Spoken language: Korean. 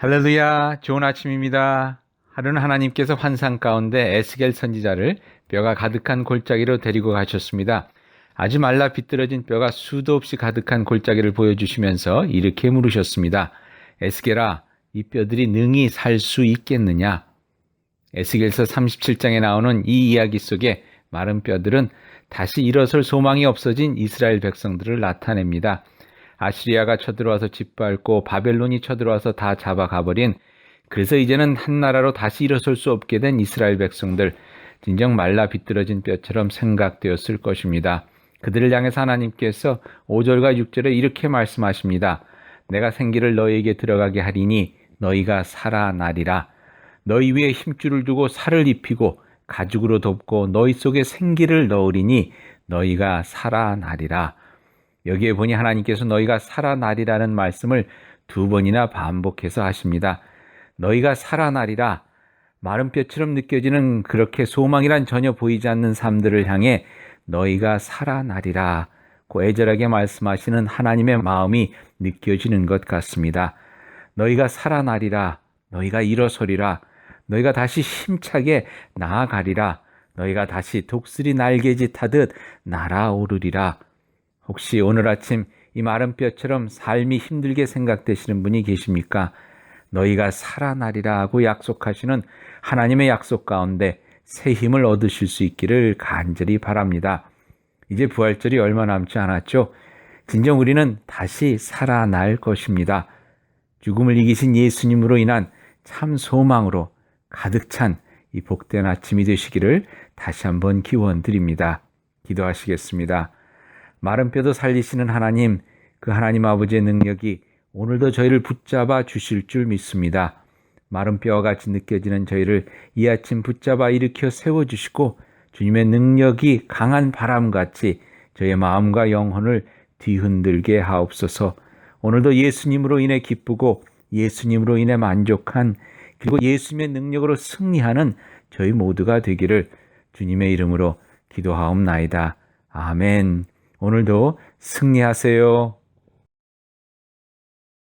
할렐루야, 좋은 아침입니다. 하루는 하나님께서 환상 가운데 에스겔 선지자를 뼈가 가득한 골짜기로 데리고 가셨습니다. 아주 말라 비뚤어진 뼈가 수도 없이 가득한 골짜기를 보여주시면서 이렇게 물으셨습니다. 에스겔아, 이 뼈들이 능히 살 수 있겠느냐? 에스겔서 37장에 나오는 이 이야기 속에 마른 뼈들은 다시 일어설 소망이 없어진 이스라엘 백성들을 나타냅니다. 아시리아가 쳐들어와서 짓밟고 바벨론이 쳐들어와서 다 잡아가버린 그래서 이제는 한 나라로 다시 일어설 수 없게 된 이스라엘 백성들 진정 말라 비뚤어진 뼈처럼 생각되었을 것입니다. 그들을 향해서 하나님께서 5절과 6절에 이렇게 말씀하십니다. 내가 생기를 너희에게 들어가게 하리니 너희가 살아나리라. 너희 위에 힘줄을 두고 살을 입히고 가죽으로 덮고 너희 속에 생기를 넣으리니 너희가 살아나리라. 여기에 보니 하나님께서 너희가 살아나리라는 말씀을 두 번이나 반복해서 하십니다. 너희가 살아나리라. 마른 뼈처럼 느껴지는 그렇게 소망이란 전혀 보이지 않는 삶들을 향해 너희가 살아나리라. 고 애절하게 말씀하시는 하나님의 마음이 느껴지는 것 같습니다. 너희가 살아나리라. 너희가 일어서리라. 너희가 다시 힘차게 나아가리라. 너희가 다시 독수리 날개짓 하듯 날아오르리라. 혹시 오늘 아침 이 마른 뼈처럼 삶이 힘들게 생각되시는 분이 계십니까? 너희가 살아나리라 하고 약속하시는 하나님의 약속 가운데 새 힘을 얻으실 수 있기를 간절히 바랍니다. 이제 부활절이 얼마 남지 않았죠? 진정 우리는 다시 살아날 것입니다. 죽음을 이기신 예수님으로 인한 참 소망으로 가득 찬 이 복된 아침이 되시기를 다시 한번 기원 드립니다. 기도하시겠습니다. 마른 뼈도 살리시는 하나님, 그 하나님 아버지의 능력이 오늘도 저희를 붙잡아 주실 줄 믿습니다. 마른 뼈와 같이 느껴지는 저희를 이 아침 붙잡아 일으켜 세워주시고 주님의 능력이 강한 바람같이 저의 마음과 영혼을 뒤흔들게 하옵소서 오늘도 예수님으로 인해 기쁘고 예수님으로 인해 만족한 그리고 예수님의 능력으로 승리하는 저희 모두가 되기를 주님의 이름으로 기도하옵나이다. 아멘. 오늘도 승리하세요.